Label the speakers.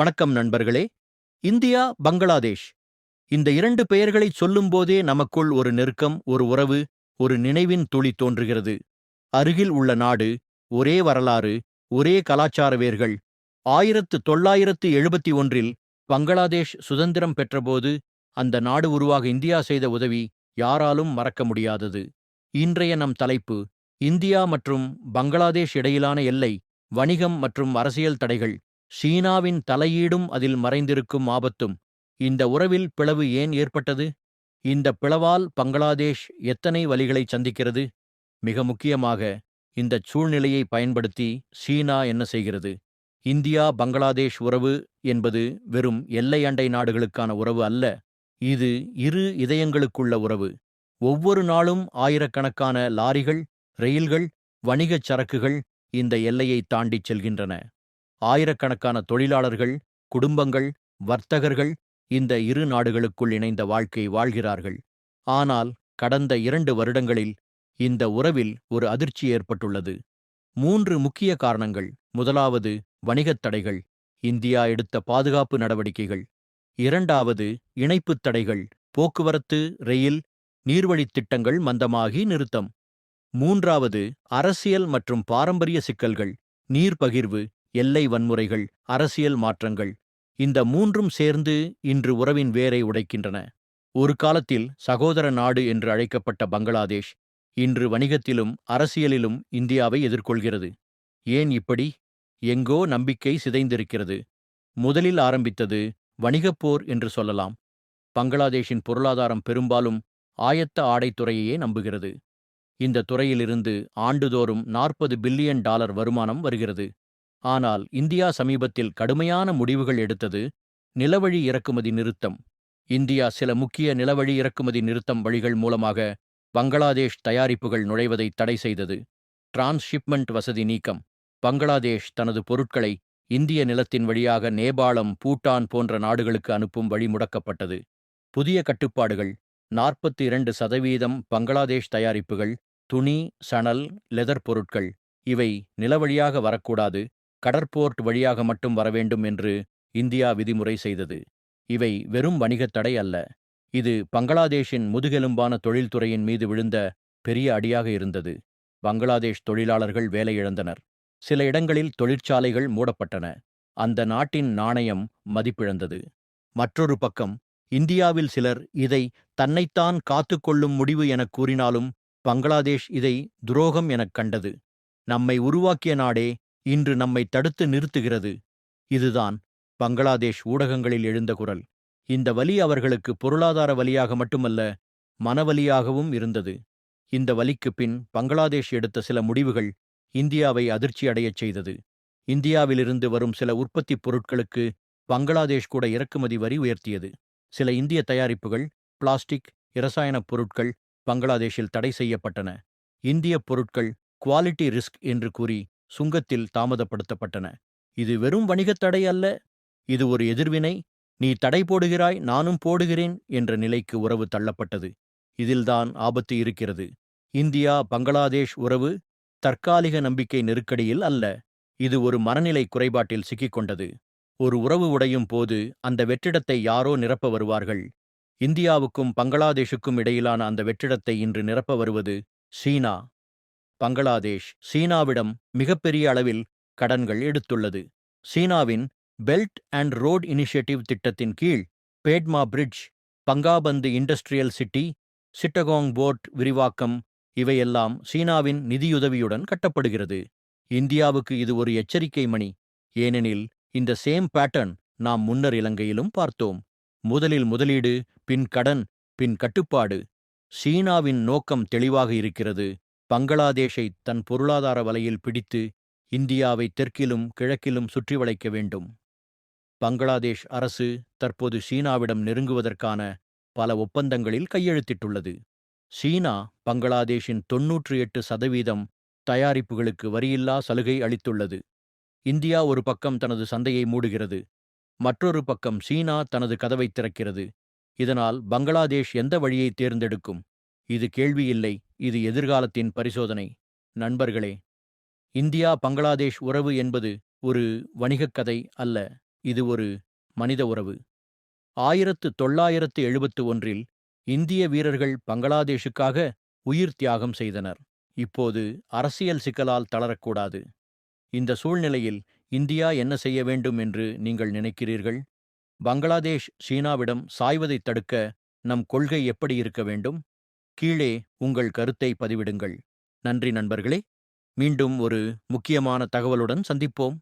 Speaker 1: வணக்கம் நண்பர்களே. இந்தியா பங்களாதேஷ். இந்த இரண்டு பெயர்களைச் சொல்லும்போதே நமக்குள் ஒரு நெருக்கம் ஒரு உறவு ஒரு நினைவின் துளி தோன்றுகிறது. அருகில் உள்ள நாடு ஒரே வரலாறு ஒரே கலாச்சார வேர்கள். ஆயிரத்து தொள்ளாயிரத்து எழுபத்தி ஒன்றில் பங்களாதேஷ் சுதந்திரம் பெற்றபோது அந்த நாடு உருவாக இந்தியா செய்த உதவி யாராலும் மறக்க முடியாதது. இன்றைய நம் தலைப்பு இந்தியா மற்றும் பங்களாதேஷ் இடையிலான எல்லை வணிகம் மற்றும் அரசியல் தடைகள். சீனாவின் தலையீடும் அதில் மறைந்திருக்கும் ஆபத்தும் இந்த உறவில் பிளவு ஏன் ஏற்பட்டது? இந்த பிளவால் பங்களாதேஷ் எத்தனை வழிகளை சந்திக்கிறது? மிக முக்கியமாக இந்தச் சூழ்நிலையை பயன்படுத்தி சீனா என்ன செய்கிறது? இந்தியா பங்களாதேஷ் உறவு என்பது வெறும் எல்லை அண்டை நாடுகளுக்கான உறவு அல்ல இது இரு இதயங்களுக்குள்ள உறவு. ஒவ்வொரு நாளும் ஆயிரக்கணக்கான லாரிகள் ரயில்கள் வணிகச் சரக்குகள் இந்த எல்லையை தாண்டிச் செல்கின்றன. ஆயிரக்கணக்கான தொழிலாளர்கள் குடும்பங்கள் வர்த்தகர்கள் இந்த இரு நாடுகளுக்குள் இணைந்த வாழ்க்கை வாழ்கிறார்கள். ஆனால் கடந்த இரண்டு வருடங்களில் இந்த உறவில் ஒரு அதிர்ச்சி ஏற்பட்டுள்ளது. மூன்று முக்கிய காரணங்கள். முதலாவது வணிகத் தடைகள். இந்தியா எடுத்த பாதுகாப்பு நடவடிக்கைகள். இரண்டாவது இணைப்புத் தடைகள். போக்குவரத்து ரயில் நீர்வழித் திட்டங்கள் மந்தமாகி நிறுத்தம். மூன்றாவது அரசியல் மற்றும் பாரம்பரிய சிக்கல்கள். நீர் பகிர்வு எல்லை வன்முறைகள் அரசியல் மாற்றங்கள் இந்த மூன்றும் சேர்ந்து இன்று உறவின் வேரை உடைக்கின்றன. ஒரு காலத்தில் சகோதர நாடு என்று அழைக்கப்பட்ட பங்களாதேஷ் இன்று வணிகத்திலும் அரசியலிலும் இந்தியாவை எதிர்கொள்கிறது. ஏன் இப்படி? எங்கோ நம்பிக்கை சிதைந்திருக்கிறது. முதலில் ஆரம்பித்தது வணிகப் போர் என்று சொல்லலாம். பங்களாதேஷின் பொருளாதாரம் பெரும்பாலும் ஆயத்த ஆடைத்துறையையே நம்புகிறது. இந்த துறையிலிருந்து ஆண்டுதோறும் நாற்பது பில்லியன் டாலர் வருமானம் வருகிறது. ஆனால் இந்தியா சமீபத்தில் கடுமையான முடிவுகள் எடுத்தது நிலவழி இறக்குமதி நிறுத்தம். இந்தியா சில முக்கிய நிலவழி இறக்குமதி நிறுத்தம் வழிகள் மூலமாக பங்களாதேஷ் தயாரிப்புகள் நுழைவதை தடை செய்தது. டிரான்ஸ்ஷிப்மெண்ட் வசதி நீக்கம். பங்களாதேஷ் தனது பொருட்களை இந்திய நிலத்தின் வழியாக நேபாளம் பூட்டான் போன்ற நாடுகளுக்கு அனுப்பும் வழி முடக்கப்பட்டது. புதிய கட்டுப்பாடுகள். நாற்பத்தி இரண்டு சதவீதம் பங்களாதேஷ் தயாரிப்புகள் துணி சணல் லெதர் பொருட்கள். இவை நிலவழியாக வரக்கூடாது. கடற்போர்ட் வழியாக மட்டும் வரவேண்டும் என்று இந்தியா விதிமுறை செய்தது. இவை வெறும் வணிகத் தடை அல்ல. இது பங்களாதேஷின் முதுகெலும்பான தொழில்துறையின் மீது விழுந்த பெரிய அடியாக இருந்தது. பங்களாதேஷ் தொழிலாளர்கள் வேலையிழந்தனர் சில இடங்களில் தொழிற்சாலைகள் மூடப்பட்டன. அந்த நாட்டின் நாணயம் மதிப்பிழந்தது. மற்றொரு பக்கம் இந்தியாவில் சிலர் இதை தன்னைத்தான் காத்துக்கொள்ளும் முடிவு எனக் கூறினாலும் பங்களாதேஷ் இதை துரோகம் எனக் கண்டது. நம்மை உருவாக்கிய நாடே இன்று நம்மை தடுத்து நிறுத்துகிறது. இதுதான் பங்களாதேஷ் ஊடகங்களில் எழுந்த குரல். இந்த வலி அவர்களுக்கு பொருளாதார வலியாக மட்டுமல்ல மனவலியாகவும் இருந்தது. இந்த வலிக்குப் பின் பங்களாதேஷ் எடுத்த சில முடிவுகள் இந்தியாவை அதிர்ச்சியடையச் செய்தது. இந்தியாவிலிருந்து வரும் சில உற்பத்திப் பொருட்களுக்கு பங்களாதேஷ் கூட இறக்குமதி வரி உயர்த்தியது. சில இந்திய தயாரிப்புகள் பிளாஸ்டிக் இரசாயனப் பொருட்கள் பங்களாதேஷில் தடை செய்யப்பட்டன. இந்திய பொருட்கள் குவாலிட்டி ரிஸ்க் என்று கூறி சுங்கத்தில் தாமதப்படுத்தப்பட்டன. இது வெறும் வணிகத் தடை அல்ல. இது ஒரு எதிர்வினை. நீ தடை போடுகிறாய் நானும் போடுகிறேன் என்ற நிலைக்கு உறவு தள்ளப்பட்டது. இதில்தான் ஆபத்து இருக்கிறது. இந்தியா பங்களாதேஷ் உறவு தற்காலிக நம்பிக்கை நெருக்கடியில் அல்ல. இது ஒரு மனநிலை குறைபாட்டில் சிக்கிக்கொண்டது. ஒரு உறவு உடையும் போது அந்த வெற்றிடத்தை யாரோ நிரப்ப வருவார்கள். இந்தியாவுக்கும் பங்களாதேஷுக்கும் இடையிலான அந்த வெற்றிடத்தை இன்று நிரப்ப வருவது சீனா. பங்களாதேஷ் சீனாவிடம் மிகப்பெரிய அளவில் கடன்கள் எடுத்துள்ளது. சீனாவின் பெல்ட் அண்ட் ரோட் இனிஷியேட்டிவ் திட்டத்தின் கீழ் Padma bridge Bangabandhu industrial city Chittagong port விரிவாக்கம் இவையெல்லாம் சீனாவின் நிதியுதவியுடன் கட்டப்படுகிறது. இந்தியாவுக்கு இது ஒரு எச்சரிக்கை மணி. ஏனெனில் இந்த சேம் பேட்டர்ன் நாம் முன்னர் இலங்கையிலும் பார்த்தோம். முதலில் முதலீடு பின் கடன் பின் கட்டுப்பாடு. சீனாவின் நோக்கம் தெளிவாக இருக்கிறது. பங்களாதேஷை தன் பொருளாதார வலையில் பிடித்து இந்தியாவை தெற்கிலும் கிழக்கிலும் சுற்றி வளைக்க வேண்டும். பங்களாதேஷ் அரசு தற்போது சீனாவிடம் நெருங்குவதற்கான பல ஒப்பந்தங்களில் கையெழுத்திட்டுள்ளது. சீனா பங்களாதேஷின் தொன்னூற்று எட்டு சதவீதம் தயாரிப்புகளுக்கு வரியில்லா சலுகை அளித்துள்ளது. இந்தியா ஒரு பக்கம் தனது சந்தையை மூடுகிறது மற்றொரு பக்கம் சீனா தனது கதவை திறக்கிறது. இதனால் பங்களாதேஷ் எந்த வழியை தேர்ந்தெடுக்கும்? இது கேள்வியில்லை இது எதிர்காலத்தின் பரிசோதனை. நண்பர்களே இந்தியா பங்களாதேஷ் உறவு என்பது ஒரு வணிகக் கதை அல்ல இது ஒரு மனித உறவு. ஆயிரத்து தொள்ளாயிரத்து எழுபத்து ஒன்றில் இந்திய வீரர்கள் பங்களாதேஷுக்காக உயிர் தியாகம் செய்தனர். இப்போது அரசியல் சிக்கலால் தளரக்கூடாது. இந்த சூழ்நிலையில் இந்தியா என்ன செய்ய வேண்டும் என்று நீங்கள் நினைக்கிறீர்கள்? பங்களாதேஷ் சீனாவிடம் சாய்வதைத் தடுக்க நம் கொள்கை எப்படி இருக்க வேண்டும்? கீழே உங்கள் கருத்தை பதிவிடுங்கள். நன்றி நண்பர்களே. மீண்டும் ஒரு முக்கியமான தகவலுடன் சந்திப்போம்.